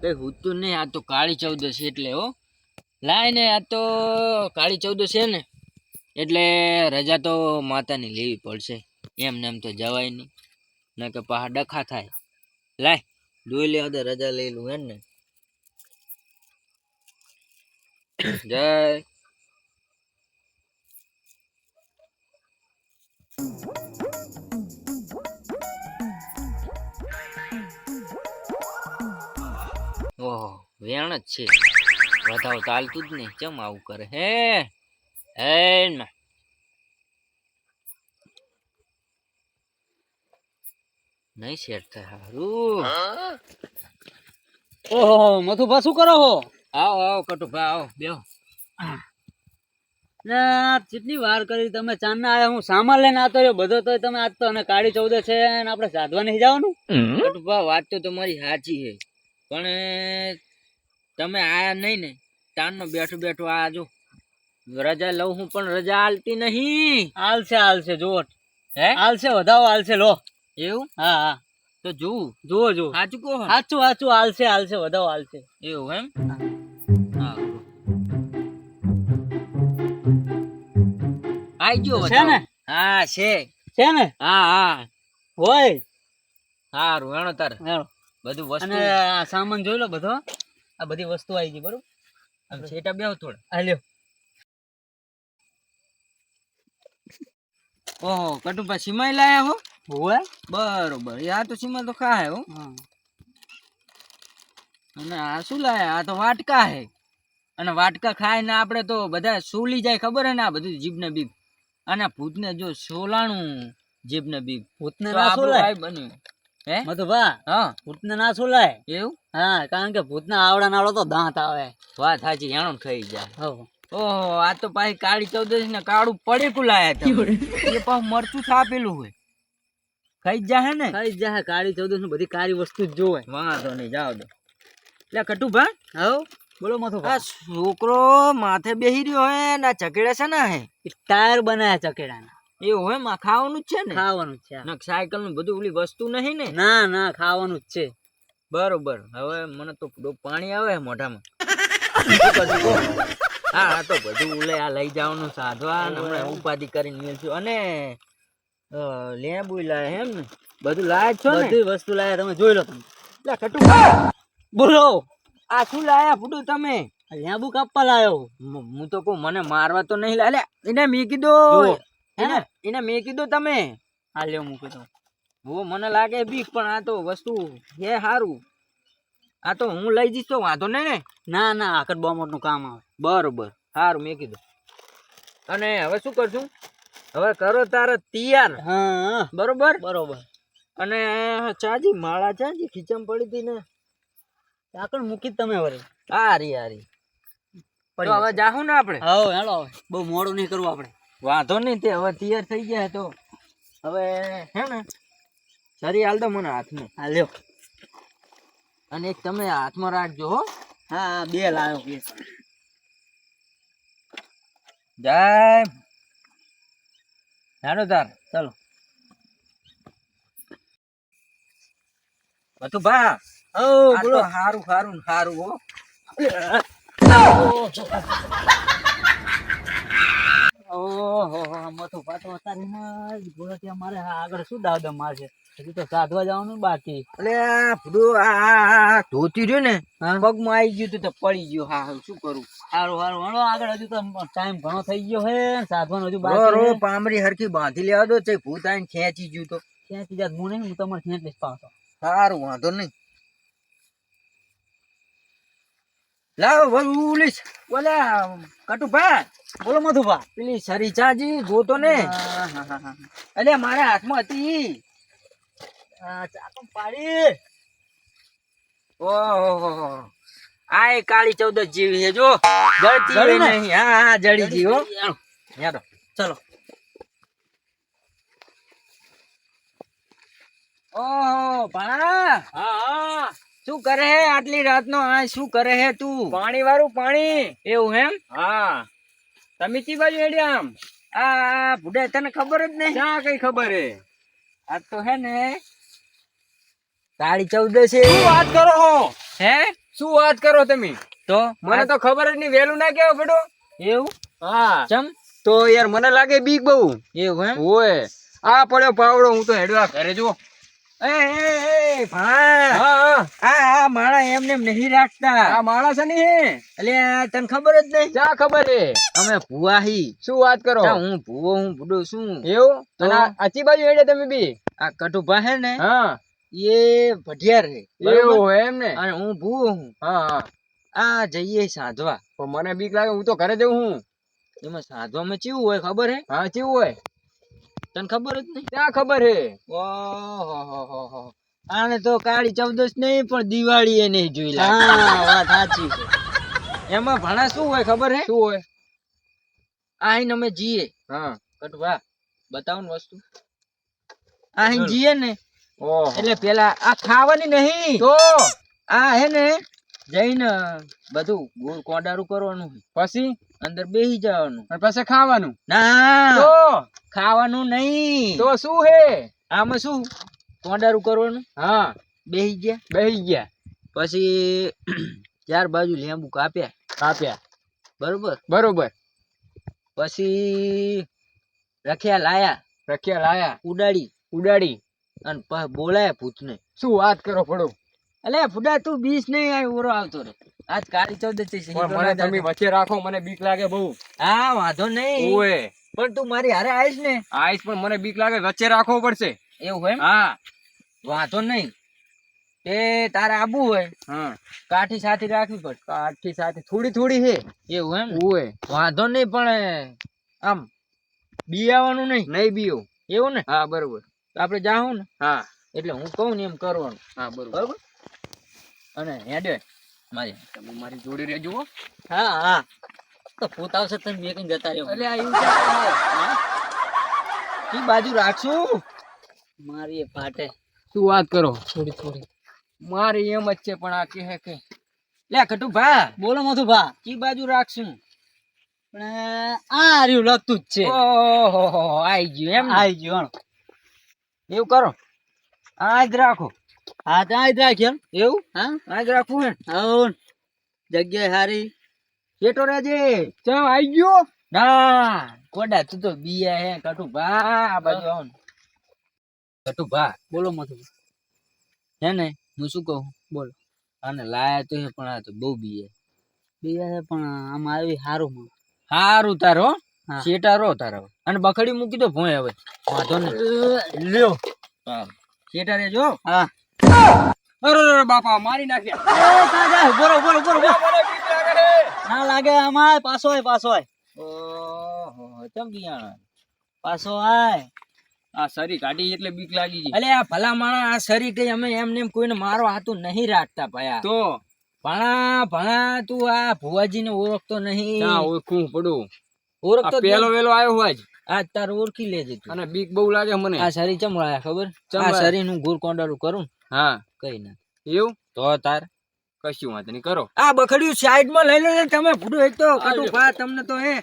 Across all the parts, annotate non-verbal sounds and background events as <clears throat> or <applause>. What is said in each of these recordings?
કઈ હુતું નહીં, આ તો કાળી ચૌદશ એટલે હો. લાય ને, આ તો કાળી ચૌદશ છે ને, એટલે રજા તો માતાની લેવી પડશે. એમ ને એમ તો જવાય નહીં. ન કે પાછા ડખા થાય. લાય, જોઈ લે તો રજા લઈ લઉં એમ ને જય. ઓહો વેણ જ છે. વધાવ ચાલતું જ નહીં. ચમ આવું કરે? હે? હે ના? નહીં શેર થાય હારું. ઓહો મથુભા શું કરો હો? આવો આવો કટુભા આવો બેહો. ને આ કેટલી વાર કરી તમે ચાંદ ના આયા હું સામાન લઈને આતો રહ્યો. બધો તો તમે આજ તો અને કાળી ચૌદે છે ને આપણે સાધવા નહીં જવાનું? કટુભા વાત તો તમારી સાચી છે. પણ તમે આયા નહીં ને તાનનો બેઠો બેઠો આ જો રજા લઉં હું પણ રજા આલતી નહીં. હાલશે હાલશે જુઓ. હે? હાલશે વધાવો હાલશે લો. એવું? હા હા. તો જોવું જુઓ જુઓ. સાચું કહો સાચું સાચું હાલશે હાલશે વધાવો હાલશે એવું એમ? હા. આઈ ગયો છે ને? હા છે. છે ને? હા હા. હોય. સારું હેણો તારે. બધું અને આ સામાન જોઈ લો બધો. આ બધી વસ્તુ આવી ગઈ બરોબર? આમ છેટા બેહો થોડા. આ લ્યો. ઓહો કટુપા સીમાઈ લાયા હો? હોય બરોબર. આ તો સીમા તો ખાય હો. અને આ શું લાયા? આ તો વાટકા હે. અને વાટકા ખાય ને આપણે તો બધા સોલી જાય ખબર હે ને આ બધું જીભ ને બીબ અને ભૂતને જો સોલાણું જીભ ને બીબ ભૂતને ના સોલાય. બન્યું. હે? મધુભા હા. ભૂતને ના સોલાય? એવું? હા કારણ કે ભૂતના આવડા નાળો તો દાંત આવે. વાત સાચી હેણો ખાઈ જાય. હો ઓહો આ તો પાછી કાળી ચૌદશ ને કાળું પડે કુલાયા તમે. એ પાછું મરચું થાપેલું હોય. ખાઈ જાહે ને? કાળી ચૌદશનું બધી કાળી વસ્તુ જ જોવે. વાંધો નહીં જાવ દો. એટલે કટુભા. હો બોલો આ છોકરો માથે બેહી રહ્યો હે ને ચકેડા છે ને હે ટાયર બનાયા ચકેડાના. એવું હોયમાં ખાવાનું જ છે ને? ખાવાનું છે. સાયકલનું બધું ઓલી વસ્તુ નહીં ને? ના ના ખાવાનું જ છે. બરોબર હવે મને તો પાણી આવે મોઢામાં? <laughs> હા હા તો બધું ઉલે આ લઈ જવાનું સાધવા હમણાં ઉપાધિ કરીને મેળશું અને લેબુ લાય એમ ને? બધું લાયા છો ને? બધી વસ્તુ લાયા તમે જોઈ લો તમે. કટુભા બોલો. આ શું લાયા ફૂટું તમે? લેબુ કાપવા લાયો. હું તો કહું મને મારવા તો નહીં લાયા. એને મેં કીધું એને એને મેં કીધું તમે. હા લ્યો મૂકી દઉં ઓ મને લાગે બીક પણ આ તો વસ્તુ હે સારું આ તો હું લઈ જઈશ તો વાંધો નહીં ને? ના ના આકડ બોમટનું કામ આવે. બરોબર સારું મેં કીધું. અને હવે શું કરશું? હવે કરો તારે તૈયાર. હા. બરોબર? બરોબર. અને ચાજી માળા ચાજી ખીચમ પડી હતી ને આકડ મૂકી તમે વળી. હારી હારી. હવે જાહું ને આપણે? હવે હેલો બહુ મોડું નહીં કરવું આપણે. વાંધો નહીં તે હવે તૈયાર થઈ ગયા તો હવે હે ને સરી હાલ દો મને હાથમાં. હા લ્યો. અને એક તમે હાથમાં રાખજો હો. હા બે લાવ્યો બે. જય. હાડો તાર ચાલો. બધું ભા. ઓ તો હારું હારું ને હારું હો. <laughs> ઓહો ગોળટિયા આગળ શું દાવ દમ મારશે હજી તો સાધવા જવાનું બાકી. આ ધોતી રહ્યું ને પગમાં આવી ગયું તું તો પડી ગયો. હા હા શું કરું? સારું સારું હણો આગળ હજુ તો ટાઈમ ઘણો થઈ ગયો હે. સાધવાનું હજુ બાકી રો પામરી હરખી બાંધી લેવા દો તે ભૂત આઈને ખેંચી ગયું તો. ખેંચી જાત હું નહીં હું તમારે ખેંચ લઈશ પાછો સારું વાંધો નહીં. લાવ બોલીશ બોલે કટુભા. બોલો મધુભા. પેલી સરીચાજી ગોતો ને. અલે મારા હાથમાં હતી. પાડી? ઓહો આ કાળી ચૌદશ જેવી છે જો. જળતી નહીં. હા હા જળી જીવો હો. યાદો ચલો. ઓહો ભાણા. હા હા. શું કરે હે આટલી રાતનો? આ શું કરે હે તું? પાણી વાળું પાણી. એવું એમ? હા. તમે કી બાજુ હેડ્યા આમ? આ ભૂડે તને ખબર જ નહીં? ક્યાં કઈ ખબર હે? આ તો હે ને તાળી ચૌદસ છે. શું વાત કરો હો? હે? શું વાત કરો તમે? તો મને તો ખબર જ નહીં વેલું ના કેવો પડો એવું? હા. ચમ? તો યાર મને લાગે બીક બહુ. એવું એમ? ઓય. આ પડ્યો પાવડો હું તો હેડવા ઘરે જો એ એ એ ભણા હા હા. આ આ માણા એમને નહીં રાખતા. આ માણસ ને એટલે તને ખબર જ નહીં? ચા ખબર હે અમે ભૂવા શું વાત કરો? હું ભૂવો હું બુડો છું? એવું? અને આચી બાજુ હેડે તમે બી? આ કટુભા હે ને હા. એ ભઢિયાર હે. એવું એમ ને? અને હું ભુવો હું. હા હા. આ જઈએ સાધવા પણ મને બીક લાગે હું તો ઘરે જઉં હું. એમાં સાધવામાં ચેવું હોય ખબર હે? હા કેવું હોય. તને ખબર જ નહીં? ક્યાં ખબર હે? ઓહો આને તો કાળી ચૌદશ નહીં પણ દિવાળી એ નહીં જોઈ હા વાત સાચી છે. એમાં ભણા શું હોય ખબર હે? શું હોય? આહીન અમે જીએ. હા. કટવા. બતાવો ને વસ્તુ. આહીન જીએ ને એટલે પેલા આ ખાવાની નહીં. તો? આ હે ને જઈને બધું ગોળ કોડારું કરવાનું પછી? અંદર બેસી જવાનું. અને પછી ખાવાનું? ના. તો? ખાવાનું નહીં. તો શું હે? આમાં શું? કોંડારું કરવાનું? હા. બેસી ગયા. બેહી ગયા. પછી <clears throat> ચાર બાજુ લીંબુ કાપ્યા. કાપ્યા. બરોબર? બરોબર. પછી રખ્યા લાયા. રખ્યા લાયા. ઉડાડી. ઉડાડી. અને બોલાયા ભૂતને. શું વાત કરો પડો અલે ફુડા તું બીસ નહીં આવ્યો ઓરો આવતો રે આજ કાળી ચૌદશ છે મને તમે વચ્ચે રાખો મને બીક લાગે બહુ. હા વાંધો નહીં. ઓએ પણ તું મારી હારે આવીશ ને. આવીશ પણ મને બીક લાગે વચ્ચે રાખવો પડશે. એવું એમ? હા. વાંધો નહીં. એ તારે આબુ હોય. હા. કાઠી સાથે રાખવી પડે. કાઠી સાથે થોડી થોડી હે એવું એમ? ઓએ વાંધો નહીં પણ આમ બિયાવાનું નહીં. નહીં બીઓ એવું ને? હા બરોબર. આપણે જાઉં ને. હા. એટલે હું કહું ને એમ કરવાનું. હા બરોબર. બરોબર? અને હેડે. મારી. તમે મારી જોડે રહેજો હા. હા તો ભૂત આવશે તમે મેકીને જતા રહ્યો અલે આ એવું ક્યાં કરો? ઈ બાજુ રાખશું. મારી ફાટે. શું વાત કરો? થોડી થોડી. મારી એમ જ છે પણ આ કે લે કટુ ભા બોલો મધુભા. કી બાજુ રાખશું. પણ આ રહ્યું લગતું જ છે. ઓહો આઈ ગયું એમ? આઈ ગયું એવું કરો. આ જ રાખો. હા ત્યાં જ રાખ્યો એવું? હા આ જ રાખવું હે હઉન. જગ્યા સારી શેટો રહેજે ચમ આઈ ગયો? ના કોડા તું તો બીયા હે કટુ ભા આ બાજુ આવો ને. કટુ ભા બોલો મધુભા હે ને હું શું કહું? બોલો. અને લાયા તો હે પણ આ તો બહુ બીયા છે પણ આમ આવી સારું માં હારું તારો હા. તારો અને બખડી મૂકી દો ભોય હવે. વાંધો નહીં. લ્યો. શેટા જો હા. અરે બાપા મારી નાખ્યા. બોલો બોલો બોલો. ના લાગે આમાં પાછો આય પાછો આય. ઓહો ચમ ગયા પાછો આય. આ સરી કાઢી એટલે બીક લાગી ગઈ. અલે આ ભલા માણા આ સરી કઈ અમે એમ કોઈને મારો હાથું નહીં રાખતા ભયા. તો? ભણા ભણા તું આ ભુવાજીને ઓળખતો નહીં. ના ઓળખું પડું. ઓળખતો પેલો વેલો આવ્યો હોય આજ તાર ઓળખી લેજે તું. અને બીક બહુ લાગે મને. આ સરી ચમ લાયા ખબર? આ લાયા? નું ગુર કોંડારું કરું? હા. કઈ ના. એવું? તો તાર. કશું વાંધો નહીં કરો. આ બખડ્યું સાઈડમાં લઈ લે તમે. ફૂટું એક તો. કટુ ભા તમને તો હે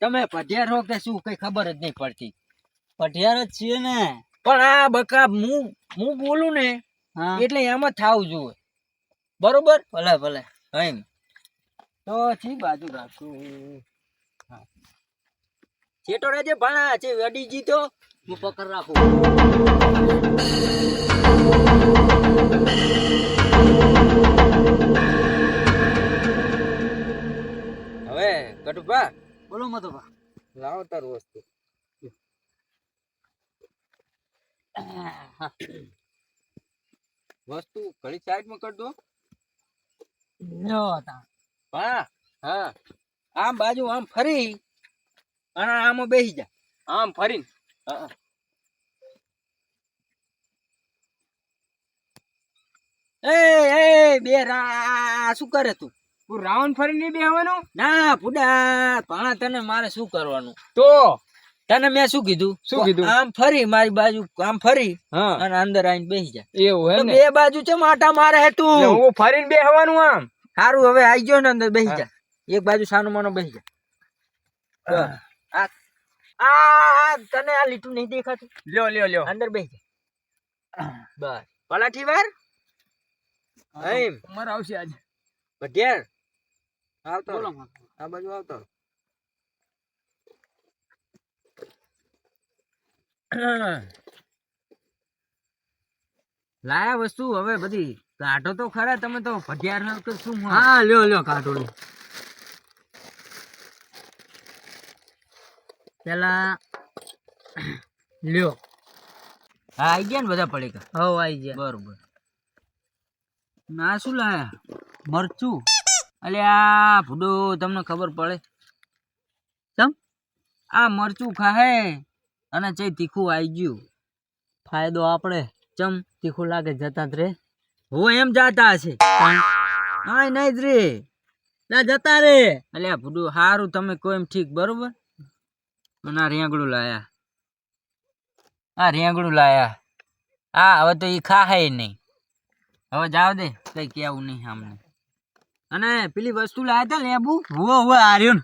તમે પઢિયાર હો કે શું કઈ ખબર જ નહીં પડતી. પઢિયાર જ છીએ ને. પણ આ બકા હું હું બોલું ને એટલે એમાં જ થાવું જોઈએ. બરોબર? ભલે ભલે. એમ તો ઠીક બાજુ રાખું. હા. છેટો રાજે ભણા છે અડી જીતો. હું પકડ રાખું. હવે કટુભા. બોલો મધુભા. લાવો તારું વસ્તુ. વસ્તુ ઘડી સાઈડમાં કર દો. હા હા. આમ બાજુ આમ ફરી. અને આમાં બેસી જા. આમ ફરીને? હા. એ એ બે રા શું કરે તું? હું રાઉન્ડ ફરીને નહીં બેહવાનું? ના ફુડા ભાણા તને મારે શું કરવાનું? તો? તને મેં શું કીધું? શું કીધું? આમ ફરી મારી બાજુ આમ ફરી હા. અને અંદર આવીને બેસી જા. એવું હે ને? બે બાજુ છે માટા મારે હે તું? હું ફરીને બેહવાનું આમ? સારું હવે આઈ ગયો ને અંદર બેસી જા. એક બાજુ સાનું માનો બેસી જા. આ તને આ લીટું નહીં દેખાતું? લ્યો લ્યો લ્યો. અંદર બેસ <clears throat> બસ. પલાઠી વાર? એમ. અમારે આવશે આજે. ભટિયાર આવતો. બોલો. આ બાજુ આવતો. <clears throat> લાયા વસ્તુ હવે બધી. કાઢો તો ખરા તમે તો ભટિયાર ના શું હા લ્યો લ્યો કાટોડી પેલા લ્યો. હા આઈ ગયા ને બધા પડીકા? હવ આઈ ગયા. બરોબર. ના શું લાયા મરચું. અલ્યા ભૂડો તમને ખબર પડે? ચમ? આ મરચું ખાહે અને જે તીખું આઈ ગયું. ફાયદો આપણે ચમ તીખું લાગે જતા જ રે. હું એમ જાતા હશે. હા નહીં જ રે. ના જતા રે. અલ્યા ભૂડું હારું તમે કોઈ એમ ઠીક બરોબર? અને આ રેંગડું લાયા. આ રેંગડું લાયા. આ હવે તો એ ખાહે નહીં. હવે જાવ દે કઈ કેવું નહીં સામને અને પેલી વસ્તુ લાયા તા લેબુ? હુઓ હુઓ આર્યો ને.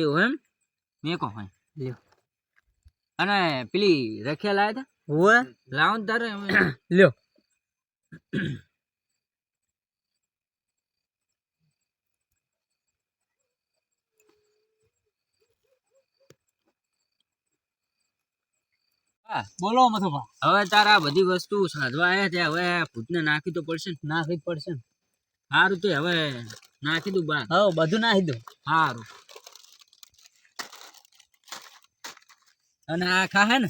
એવું એમ? મેકો હોય લ્યો. અને પેલી રખિયા લાયા તા? હુઓ લાવો ને તારે લ્યો. બોલો મથુભા હવે તારા બધી વસ્તુ સાધવા આવ્યા છે હવે ભૂતને નાખી તો પડશે ને? નાખવી જ પડશે સારું તે હવે નાખી દઉં બા હા બધું નાખી દઉં. સારું અને આ ખાહે ને?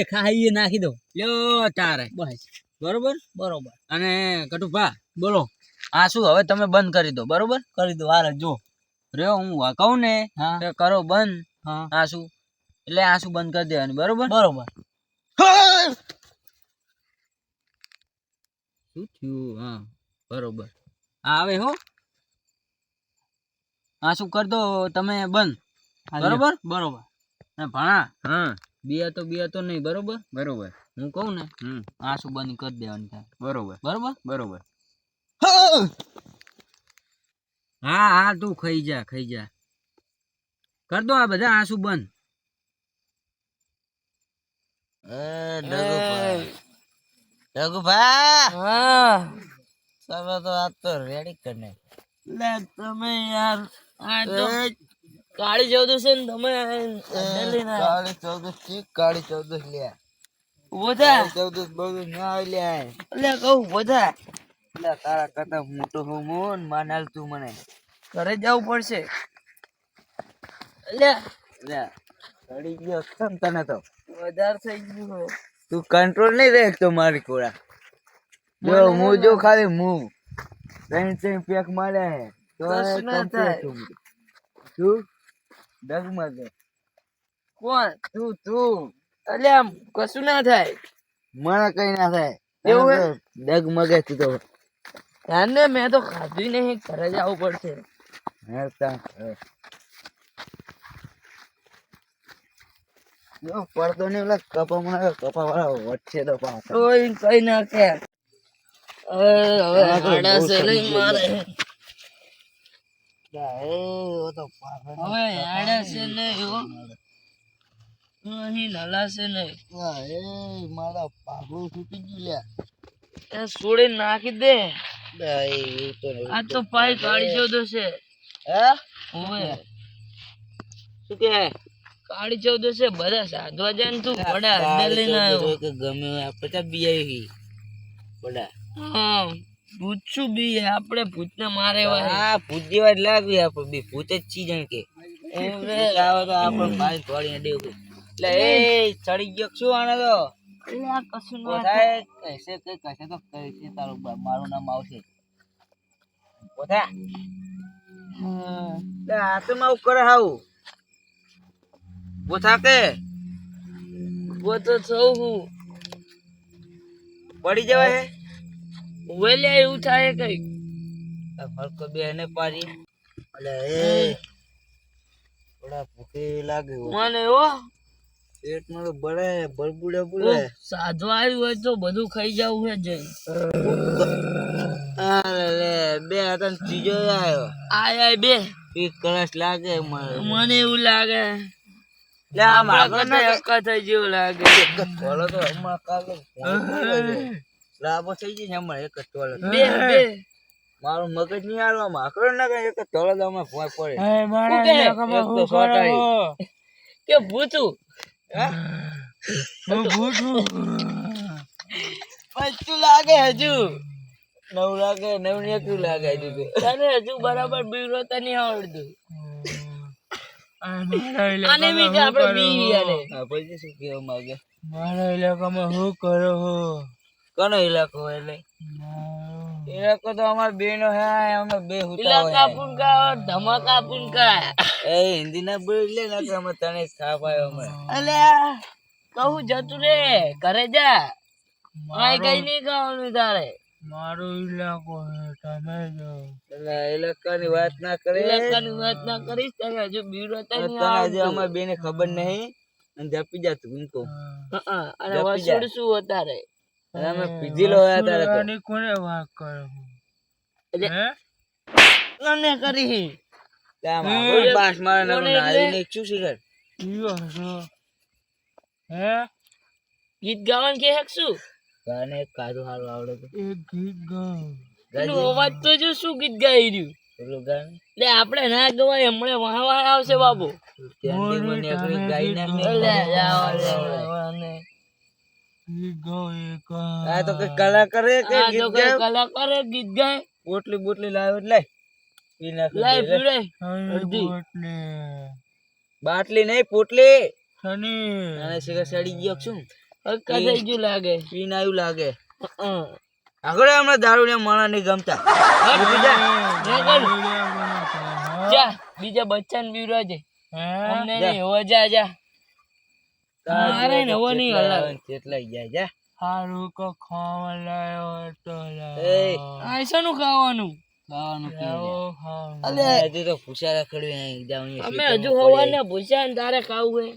એ ખાઈ એ નાખી દો લ્યો તારે. બસ. બરોબર? બરોબર. અને કટુભા બોલો. આ શું હવે તમે બંધ કરી દો બરોબર? કરી દો હારે જો રહ્યો હું આ કહું ને હા. કરો બંધ. હા. આસુ એટલે આસુ બંધ કરી દેવાનું બરોબર? બરોબર. શું થયું? હા બરોબર. હા આવે હો. આસુ કર દો? તમે બંધ. બરોબર? બરોબર. ભણા. હા. બિયા તો બિયા તો નહીં બરોબર? બરોબર. હું કહું ને હમ. શું બંધ કરી દેવાની થાય. બરોબર. બરોબર? બરોબર. હા હા તું ખાઈ જા ખાઈ જા. કર દો આ બધા આંસુ બંધ. હા તમે તો આજ તો રેડી કરને લે તમે યાર આ તો કાળી ચૌદસ છે ને તમે કાળી ચૌદસ ઠીક કાળી ચૌદસ લે. ઊભો થા ચૌદસ બધું ના લે. એટલે કહું ઊભો થા એટલે તારા કરતા મોટો હું મોન માનાલ તું મને. ઘરે જવું પડશે. લે. ચડી ગયો તને તો. વધારે થઈ ગયું તું કંટ્રોલ નહીં રાખતો મારી કોરા જો હું જો ખાલી હું ત્રણ ત્રણ પેક મારે તો કશું ના થાય. કોણ? તું તું. અલ્યા કશું ના થાય. મને કઈ ના થાય. એવું હે? ડગમગે તું તો. ધ્યાન ને મેં તો ખાધું નહીં ઘરે જવું પડશે. હે તા હે. જો પડતો નહીં ઓલા કપા મને કપા વાળા વચ્ચે તો પાછો. કોઈ કઈ ના કે. હવે મારે. હવે આડાશે નહીં હો. અહીં નલાશે નહીં મારા પાઘડું તૂટી ગયું લ્યા એ સોડે નાખી દે. તો આ તો પાય કાળી ચૌદ છે. હે? ઓવે શું કે? કાળી ચૌદ છે બધા સાધવા જાય તું બડા અડ્ડે લઈને આવ્યો. કે ગમે પચાસ બી બડા હા પૂછું બી આપણે ભૂતને મારે હા ભૂત જેવા જ લાગ્યું આપણે બી ભૂત જ છી જાણ કે. આવે તો આપણે બાઈ થોડી દેવું એટલે એ ચડી ગયો શું આને તો? કશું ના કહેશે કે કહેશે તો કહેશે તારું મારું નામ આવશે. પોતા? હા. આ તો કરે હાઉ ઊભો તો થઉં હું. પડી જવાય હે? ઉભે એવું થાય કઈ. ફરકો બે એને પાડી. અલે એ. થોડા ભૂખે લાગે મને હો. પેટમાં મારો બળે બળબુડે બુડે. સાધુ આવ્યું હોય તો બધું ખાઈ જવું છે જઈ અરે બે હતા ત્રીજો આવ્યો. આય આય બે. એક કળશ લાગે મને મને એવું લાગે. મારું મગજ નહીં હાલવા માકડો ના કઈ એક તળદામાં ભોય પડે. કે ભૂતું? પચું લાગે હજુ? નવ લાગે નવ ને લાગે હજુ. તને હજુ બરાબર બીવરોતા નહીં આવડતું. આને બી આપણે બીવી આને હા, શું કેવા માંગે મારા ઇલાકામાં શું કરો હો? કોનો ઇલાકો એટલે? ઇલાકો તો અમાર બેનો હે અમે બે હુતા ઇલાકા પુનકા ધમાકા પુનકા એ હિન્દી ના બોલ લે ના કે અમે તને સાપ આવ્યો અમે. અલ્યા કહું જતું રે ઘરે જા. આય કઈ નહીં ખાવાનું તારે. મારો ઇલાકો તમે જો. એટલે ઇલાકાની વાત ના કરે ઇલાકાની વાત ના કરીશ તને હજુ બીવરોતા તને આજે અમે બેને ખબર નહીં. અને જપી જા તું ઇનકો અને વસડ શું અને અમે પીધેલો હોય તારે તો. આની કોને વાત કરો? એટલે હે? કોને કરી? ત્યાં મારો બાસ મારા નામ નાલી ને શું શીખર હે? ગીત ગાવાનું કે હેકશું તને એક કાજુ હાલ આવડે તો એક ગીત એનો અવાજ તો જો શું ગીત ગાઈ રહ્યું? પેલું ગાન? લે આપણે ના ગવાય હમણાં વાહ વાહ આવશે બાબુ. કેન્ડી મને ગાઈ લે આ તો કલાકાર કે ગીત ગાય? કલાકાર ગીત ગાય. બોટલી બોટલી લાવ્યો એટલે. પી નાખી. બોટલે બાટલી નહીં પોટલી. અને સડી ગયો હક્કા થઈ ગયું લાગે. પીન આવ્યું લાગે. આગળ હમણાં દારૂ ને માણા નહીં ગમતા. જા બીજા બચ્ચાને બીવડાવજે. અમને નહીં હોવા જા જા. મારે ને હોવા નહીં હલાવે. કેટલાય જાય જા. હારું કો ખાવા તો એ. આ ખાવાનું? ખાવાનું પી લાવો લે. ખાવા હજી તો જાઉં અમે હજુ. હવાને પૂછ્યા ને તારે ખાવું હે.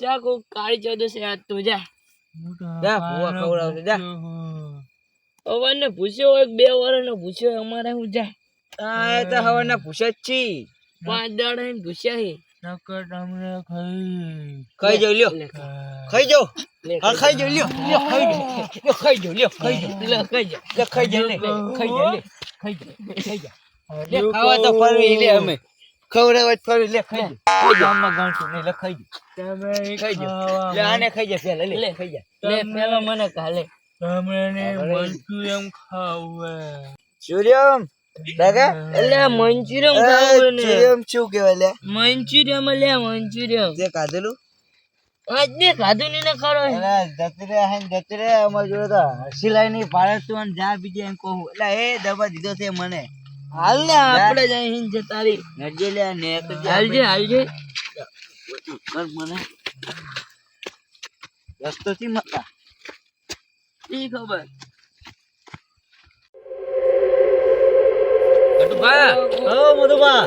જા કોક કાળી ચૌદસે આજ તો જા. જા ભૂવા ખવડાવશે જા. હવાને પૂછ્યો હોય બે વર્ષનો પૂછ્યો અમારે હું જા. આ તો હવાના પૂછે જ છી. પાંચ દાડા એને પૂછ્યા હે. નકર તમને ખાઈ ખાઈ જાવ લ્યો. ખાઈ. જાવ લે હા ખાઈ જાવ લ્યો. લ્યો ખાઈ જાવ લ્યો ખાઈ જાવ લ્યો ખાઈ જાવ લે ખાઈ જા લે ખાઈ જાવ લે ખાઈ જાવ લે ખાઈ જાવ લે ખાઈ જાવ લે ખાવા તો ફરવી લે અમે. ખવડાવવા જ ફરવી લે ખાઈ ખાઈ જાવ આમાં ગાંઠું નહીં લે ખાઈ જાવ તમે ખાઈ જા. લે આને ખાઈ જા પેલા લે. ખાઈ જા. લે પેલો મને કાલે તમને. મંચુરિયમ ખાવે સૂર્યમ દાદા? એટલે મંચુરિયમ ખાવું ને. સૂર્યમ શું કહેવાય લે? મંચુરિયમ લે મંચુરિયમ. તે કાધેલું આજ ને ખાધું નહીં ને ખરો દતરે હે જતરે અમાર જોડે તો હસીલાઈ ની પાડે તું અને જા બીજે એમ કહું. એટલે એ દબા દીધો છે મને. હાલ ને આપણે જ અહીં જતા રહી. નડજે લે ને હાલજે હાલજે કર મને રસ્તો થી મતા ઈ ખબર. કટુભા. ઓ મધુભા.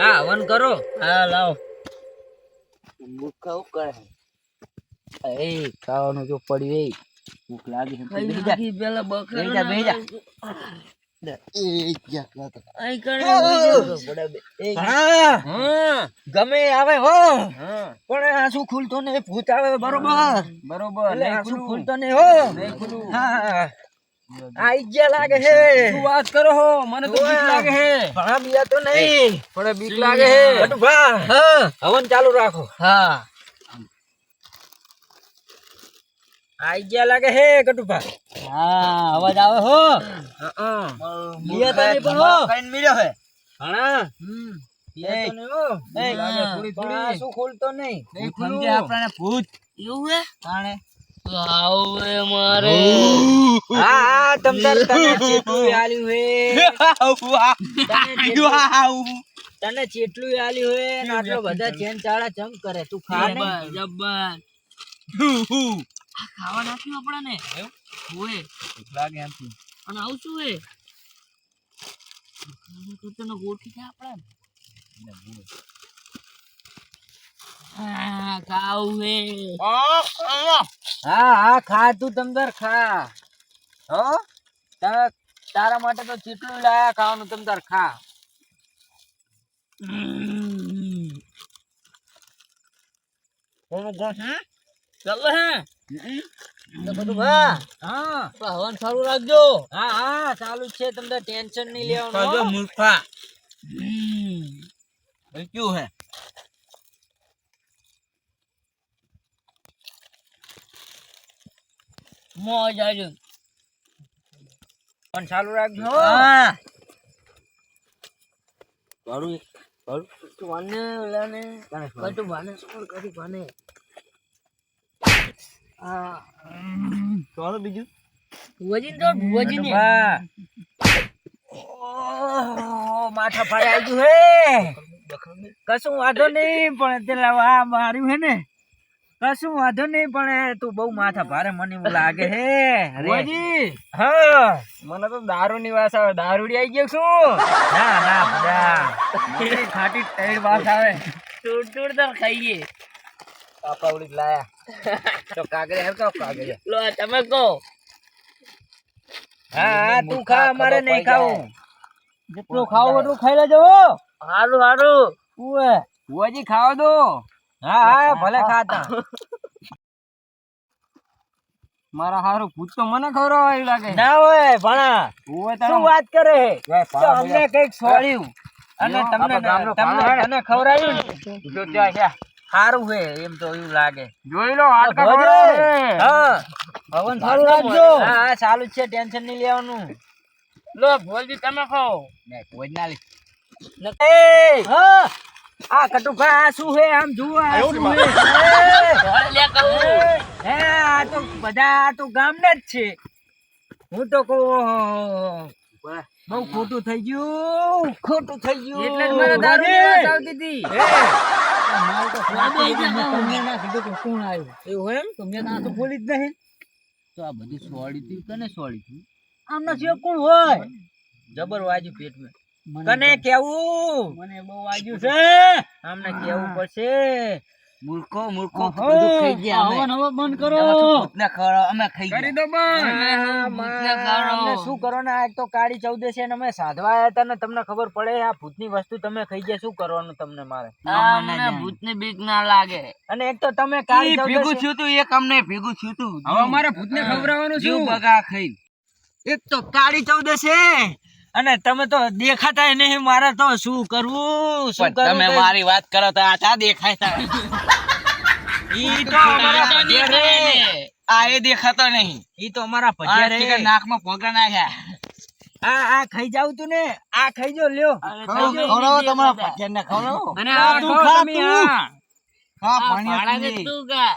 હા વન કરો. હા લાવો. ભૂખ ખાવું કરે. એ ખાવાનું જો પડ્યું એ. ભૂખ લાગી પેલા બકરા બેહી જા, ગમે આવે હો પણ આસુ ખુલતો ને ભૂત આવે બરોબર બરોબર આસુ ખુલતો ને હો હા આઈ ગયા લાગે હે શું કરો હો મને તો લાગે તો નહીં બીક લાગે હા હવન ચાલુ રાખો હા. આઈ ગયા લાગે હે કટુભા હા અવાજ આવે હો. બીયા તો હો કઈન મિલ્યો હે. હણા હમ. બીયા તો નહીં હો. એ, લાગે થોડી, પણ આ શું ખુલતો નહીં? સમજે આપણને ભૂત. એવું હે? તાણે. આવે મારે. હા હા તમ તને ચેટલું આલ્યું હે? તને ચેટલું- તને ચેટલું આલ્યું હે? ને આટલો બધા ચેન ચાળા ચમ કરે? તું ખા ને જબ્બર. આ ખાવા નાખ્યું આપણાને. ઓએ લાગે એમથી અને આવું શું હે તને ગોઠી છે આપણા હા ખાવું હે. હા હા ખા તું તમદાર ખા. હો? તારા માટે તો ચીટલું લાયા ખાવાનું તમદાર ખા. ચાલો હે. હા હવન સારું રાખજો. હા હા ચાલુ છે. તમને ટેન્શન નહીં લેવાનું મૂર્ખા. ક્યું હે? મોજ આવજો. પણ ચાલુ રાખજો હો. કરું કરું તું વાને ઓલાને કટુ વાને સોર કરી વાને આ ચાલો બીજું. ભુવજીને તો ભુવજીને બા. માથા ફાડે આવી ગયું હે. કશું વાંધો નહીં પણ પેલા આ માર્યું હે ને. કશું વાંધો નહીં પણ તું બહુ માથા ભારે મને એવું લાગે હે. ભુવજી. હા. મને તો દારૂ ની વાસ આવે. દારૂડી આવી ગયો શું ના ના બધા. ખાટી ટેડ વાસ આવે. તૂટ તૂટ તો ખાઈએ. પાપા લાયા. <laughs> તો કાગરે હે તો કાગરે લો તમે કહો. હા હા તું ખા અમારે નહીં ખાવું. જેટલું ખાવું એટલું ખાઈ લેજો. હારું હારું. ઉવે. ભુવાજી ખાવા દો. હા હા ભલે ખાતા. મારા હારું ભૂત તો મને ખવડાવવા એવું લાગે. ના હોય ભણા. શું વાત કરે? તો અમને કંઈક સોળ્યું. અને તમને તમને ખવડાવ્યું જો ત્યાં છે સારું છે એમ તો એવું લાગે. જોઈ લો હા. હવન સારું રાખજો. હા હા ચાલુ જ છે ટેન્શન નહીં લેવાનું. લો ભોલજી તમે ખાઓ. એ, હા. આ કટુભા આ શું છે આમ જુઓ આ શું લે હે આ તો બધા આ તો ગામના જ છે. હું તો કહું બહુ ખોટું થઈ ગયું. ખોટું થઈ ગયું. એટલે જ મને દારૂ ની આવતી હતી. એવું એમ? તમે ના તો બોલી જ નહીં. તો આ બધું સોળી તું કને સોળી તું? આમના સિવાય કોણ હોય? જબર વાજ્યું પેટમાં. કને કેવું? મને બહુ વાગ્યું છે. આમને કેવું પડશે? મૂર્ખો મૂર્ખો બધું ખાઈ ગયા અમે. હવે બંધ કરો. ભૂતને ખરો અમે ખાઈ ગયા. કરી દો બંધ. અમને શું કરો ને? આજ તો કાળી ચૌદે છે ને અમે સાધવા આવ્યા હતા ને તમને ખબર પડે આ ભૂતની વસ્તુ તમે ખાઈ ગયા શું કરવાનું તમને મારે? અમને ભૂતની બીક ના લાગે. અને એક તો તમે કાળી ચૌદે ભેગું છું. થયું તું એક અમને ભેગું થયું તું. હવે અમારે ભૂતને ખવડાવવાનું શું? બગા ખાઈ એક તો કાળી ચૌદે છે. અને તમે તો દેખાતા નહીં મારે તો શું કરવું શું કરવું તમે મારી વાત કરો તો આ ચા દેખાય તા. <laughs> ઈ તો. આ એ દેખાતો નહીં ઈ તો અમારા ભજીયા રે. નાકમાં પોગા નાખ્યા આ આ ખાઈ જાવ તું ને આ ખાઈ જો લ્યો ખવડાવો તમારા ખવડાવો. અને આ તું ખા તું. ખા પાણી. તું કા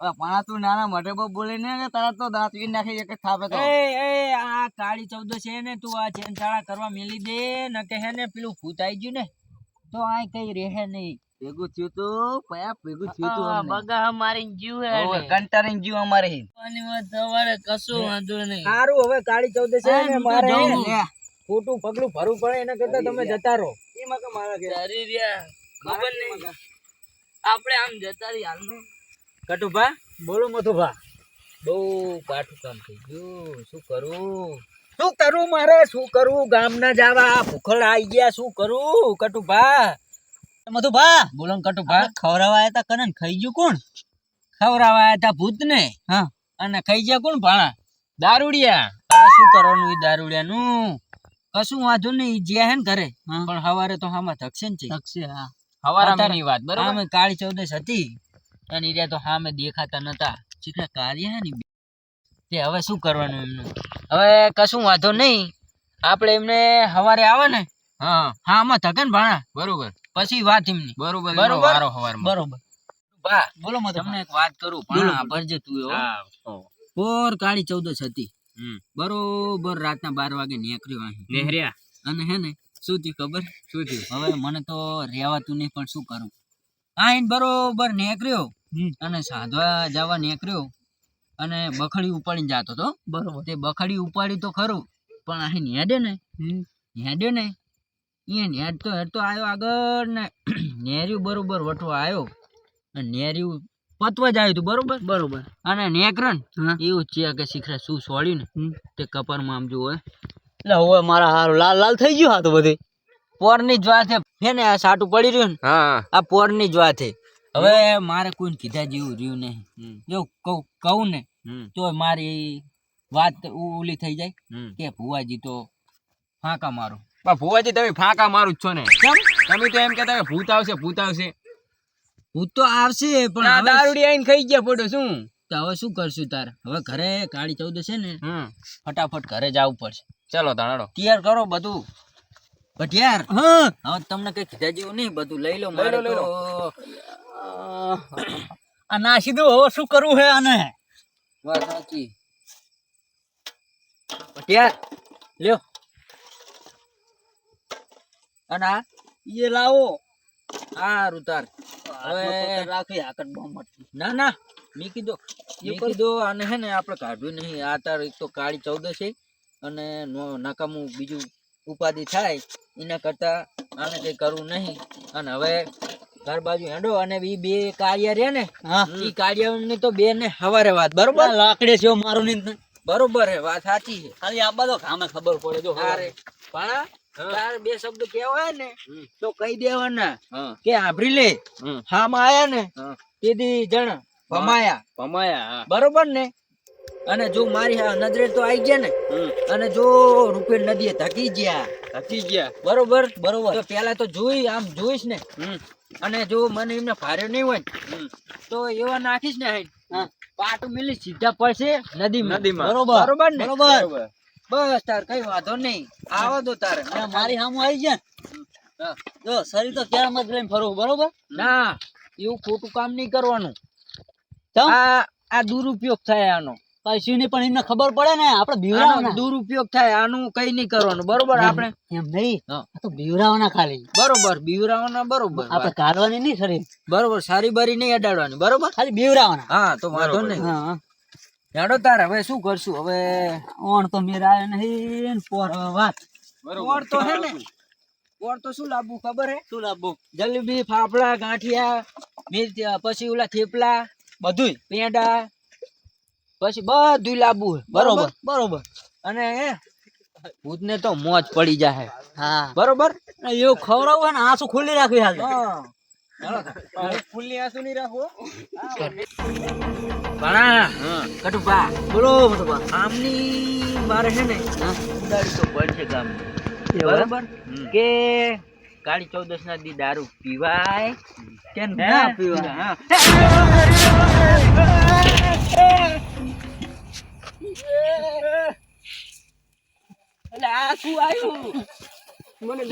પાણા તું નાના મોઢે બહુ બોલે ને કે તારા તો દાંત વીર નાખી એક થાપે તો. એ એ આ કાળી ચૌદશ છે ને તું આ ચેનચાળા કરવા મેલી દે ન કે હે ને પેલું ભૂત આઈ ગયું ને તો આ કઈ રહે નહીં. ભેગું થયું તું પયા ભેગું થયું તું બગા મારી જીવ હે હોવે, ને. કંટાળીને જીવ અમારે હે. અને વાત સવારે કશું વાંધો નહીં. સારું હવે કાળી ચૌદશ છે ને મારે ખોટું પગલું ભરવું પડે એના કરતા તમે જતા રહો. ડરી રહ્યા. ખબર નહીં. આપણે આમ જતા રહી હાલમાં કટુભા? બોલો મધુભા. બહુ પાઠું કામ થઈ ગયું. શું કરું? શું કરું મારે? શું કરું? ગામ ના જાવા ભૂખડ આવી ગયા. શું કરું? કટુભા. મધુભા બોલો કટુભા. ખવરાવા આવ્યા હતા કને ખાઈ ગયું કોણ? ખવરાવા આવ્યા હતા ભૂત ને હા. અને ખાઈ ગયા કોણ? ભાણા. દારૂડિયા. હવે શું કરવાનું ઈ દારૂડિયાનું? કશું વાંધો નહીં. જ્યાં હે ને ઘરે. પણ સવારે તો હામાં થકશે ને છે. થકશે હા. સવારે વાત બરાબર? કાળી ચૌદશ હતી. અને ઈર્યા તો હામે દેખાતા નતા. ચીકણા કાર્ય હે ને તે હવે શું કરવાનું એમનું? હવે કશું વાંધો નહીં. આપણે એમને હવારે આવે ને. હા હા. આમાં થકે ને ભાણા. બરોબર. પછી વાત એમની. બરોબર બરોબર? બરોબર. બા બોલો તમને એક વાત કરું. ભાણા ભરજે તું એવો પોર કાળી ચૌદશ હતી. બરોબર રાતના બાર વાગે નીકળ્યો અહીં. અને હે ને શું થયું ખબર? શું થયું? હવે મને તો રહેવાતું નહીં પણ શું કરું? આઈને બરોબર નીકળ્યો અને સાધવા જવા નીકળ્યો અને બખડી ઉપાડીને જતો તો બરોબર. તે બખડી ઉપાડી તો ખરું પણ અહીં હેડે ને. હેડે ને. એ હેડતો હેડતો આવ્યો આગળ ને. નેર્યું બરોબર વટવા આવ્યો અને નેર્યું પતવા જ આવ્યું હતું બરોબર? બરોબર. અને નેકરન એવું છે કે શીખરે શું સોળ્યું ને તે કપરમાં આમ જુઓ એટલે હવે મારા હારું લાલ લાલ થઈ ગયું હા તો બધે. પોરની જ વાત છે ને આ સાટું પડી રહ્યું ને હા. આ પોરની જ વાત છે હવે મારે કોઈને કીધા જેવું રહ્યું નહીં. જો કહું ને તો મારી વાત ઓલી થઈ જાય કે ભુવાજી તો ફાંકા મારો. ભુવાજી તમે ફાંકા મારું જ છો ને. તમે તો એમ કહેતા ભૂત આવશે ભૂત આવશે. ભૂત તો આવશે પણ દારૂડી આવીને ખાઈ ગયા પડો શું? તો હવે શું કરશું તાર? હવે ઘરે કાળી ચૌદ છે ને ફટાફટ ઘરે જવું પડશે. ચાલો તાણો તૈયાર કરો બધું. ભટિયાર હવે તમને કઈ કીધા જેવું નહીં બધું લઈ લો મારે તો. આ નાસી દો હવે શું કરવું હે આને? વાત સાચી. ભટિયાર લ્યો. અને આ? એ લાવો. આ તાર હવે રાખી આગળ બોમ્બ ના ના. મેં કીધું મેં કીધું આને હે ને આપણે કાઢવું નહીં. આ તાર એક તો કાળી ચૌદશ છે અને નકામું બીજું ઉપાધિ થાય. એના કરતા આને કઈ કરવું નહીં. અને હવે ઘર બાજુ હેડો અને બી બે કાર્ય રે ને એ ઈ કાર્ય તો બે ને હવારે વાત બરોબર? લાકડે છે મારું ની. બરોબર હે વાત સાચી છે. ખાલી આ બધો કામે ખબર પડે જો હારે પણ તાર બે શબ્દ કહેવાય ને તો કહી દેવાના કે આભરી લે. હા માયા આયા ને તેથી જણ ભમાયા. ભમાયા બરોબર ને? અને જો મારી નજરે તો આવી ગયા ને અને જો રૂપેર નદીએ ધકી ગયા થકી ગયા. બરોબર બરોબર. તો પેલા તો જોઈ આમ જોઈશ ને. અને જો મને એમને ફાર્યો નહીં હોય તો એવા નાખીશ ને હા. પાટું મિલી સીધા પડશે નદીમાં. નદીમાં. બરોબર? બરોબર ને? બરોબર. બસ તાર કઈ વાંધો નહીં. આવો તો તારે. મારી સામું આવી ગયા જો શરીર તો ક્યાં મત લઈને ફરવું બરોબર? ના એવું ખોટું કામ નહીં કરવાનું. આ દુરુપયોગ થાય આનો. પૈસું ની પણ એમને ખબર પડે ને આપણે આનો બીવરાવાના દુરુપયોગ થાય આનું કઈ નહીં કરવાનું બરોબર આપણે? એમ નહીં. તો બીવરાવાના ખાલી. બરોબર બીવરાવાના બરોબર. આપણે કાઢવાની નહીં સરી બરોબર સારી બારી નહીં અડાડવાની બરોબર? ખાલી બીવરાવાના હા તો વાંધો નહીં. હા. જાડો તાર હવે શું કરશું? હવે ઓણ તો મેરા નહીં પોર વાત. ઓણ તો હે ને ઓણ તો શું લાવવું ખબર હે? શું લાવવું જલેબી ફાફડા ગાંઠિયા મિર્ચ પછી ઓલા થેપલા બધુંય. પેંડા પછી બધું લાબુ બરોબર બરોબર અને ભૂત ભૂતને તો મોજ પડી જાય હા બરોબર એવું ખવડાવું હોય ને આંસુ ખુલ્લી રાખવી હાલ હા ફૂલની આંસુ નહીં રાખો ભણા કટુભા બોલો મતલબ આમની મારે છે ને ઉડાડી તો પડશે ગામ બરાબર કે કાળી ચૌદશ ના દી દારૂ પીવાય કે ના પીવાય. આ શું આવ્યું મને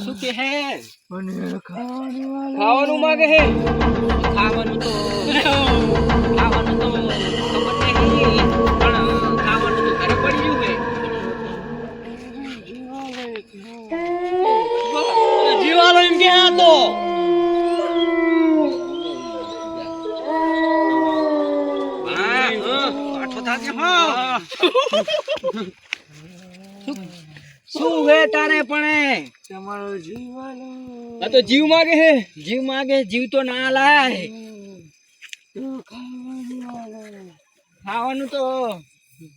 શું કે હે ખાવાનું માગે હે? ખાવાનું તો ખાવાનું તો ખબર નહીં. પણ ખાવાનું તો ઘરે પડી ગયું હે. જીવાલો એમ કે તો હા. શું હે તારે પણ આ તો જીવ માગે હે. જીવ માગે જીવ તો ના લાય ખાવાનું તો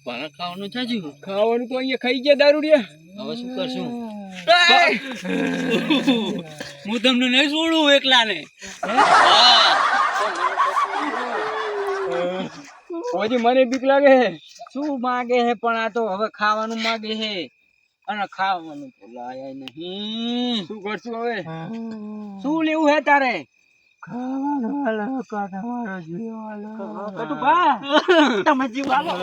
પણ ખાવાનું છે જીવ. ખાવાનું તો અહીંયા ખાઈ ગયા દારૂડિયા. હવે શું કરશું? હું તમને નહીં છોડું એકલા ને પછી મને બીક લાગે હે. શું માગે હે પણ આ તો હવે ખાવાનું માગે હે. અને ખાવાનું ભૂલાય લાય નહીં. શું કરશું હવે? શું લેવું હે તારે? કટુ બા તમે જીવ આલો